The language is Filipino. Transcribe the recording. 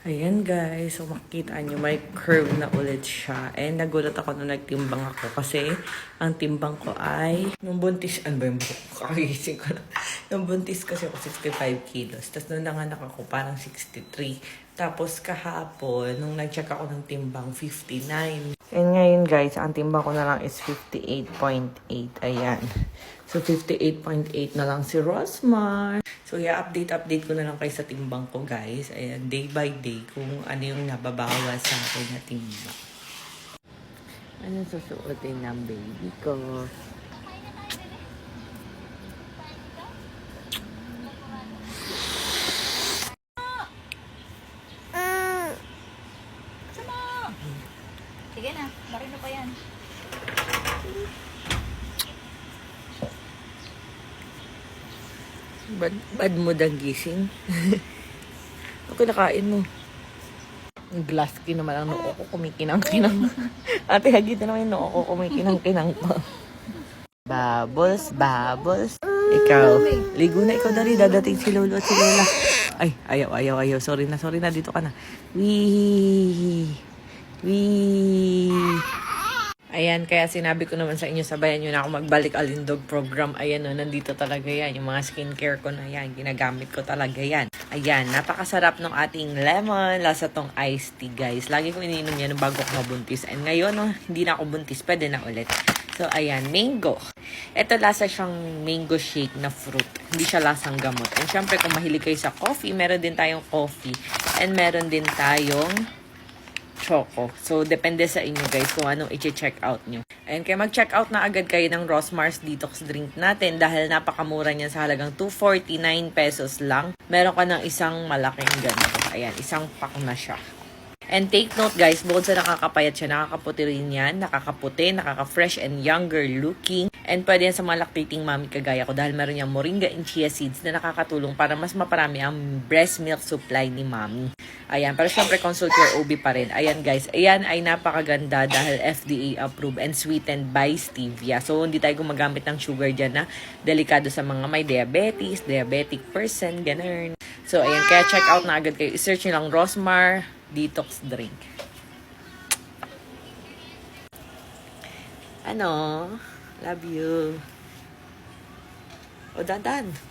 Ayan guys, so makikita nyo may curve na ulit siya. And nagulat ako nung nagtimbang ako kasi ang timbang ko ay nung buntis, ano ba yung buhok? Kakagising ko na. Nung buntis kasi ako 65 kilos. Tapos nung nanganak ako parang 63. Tapos kahapon, nung nag-check ako ng timbang, 59. And ngayon guys, ang timbang ko na lang is 58.8. Ayan. So 58.8 na lang si Rosmar. So i-update-update ko na lang kayo sa timbang ko guys. Ayan, day by day kung ano yung nababawas sa akin na timbang. Ano susuotin ng baby ko? Sige na, marino pa yan. Bad, bad mo ang gising. Ano kinakain mo? Ang glass skin naman ang noo ko kumikinang-kinang. Ate, hagit na naman yung noo ko kumikinang-kinang pa. Bubbles, bubbles. Ikaw, ligo na ikaw dali, dadating si Lolo at si Lola. Ay, ayaw, ayaw, ayaw. Sorry na, sorry na, dito ka na. Wee! Wee! Ayan, kaya sinabi ko naman sa inyo, sabayan nyo na ako magbalik alindog program. Ayan o, nandito talaga yan. Yung mga skincare ko na yan, ginagamit ko talaga yan. Ayan, napakasarap ng ating lemon. Lasa tong iced tea, guys. Lagi ko iniinom yan bago ako mabuntis. And ngayon, no, hindi na ako buntis, pwede na ulit. So, ayan, mango. Ito lasa siyang mango shake na fruit. Hindi siya lasang gamot. And syempre, kung mahilig kayo sa coffee, meron din tayong coffee. And meron din tayong choco. So, depende sa inyo guys kung anong i-check out nyo. Ayan, kaya mag-check out na agad kayo ng Rosmars Detox Drink natin dahil napakamura niya sa halagang 249 pesos lang. Meron ka ng isang malaking ganito. Ayan, isang pack na siya. And take note guys, bukod sa nakakapayat siya, nakakaputi rin yan, nakakaputi, nakaka-fresh and younger looking. And pwede yan sa mga lactating mommy kagaya ko dahil meron niyang moringa and chia seeds na nakakatulong para mas maparami ang breast milk supply ni mommy. Ayan, pero syempre consult your OB pa rin. Ayan guys, ayan ay napakaganda dahil FDA approved and sweetened by stevia. So hindi tayo gumagamit ng sugar dyan na delikado sa mga may diabetes, diabetic person, ganun. So ayan, kaya check out na agad kayo. I-search nyo lang Rosmar Detox Drink. Ano? Love you. O, dadan.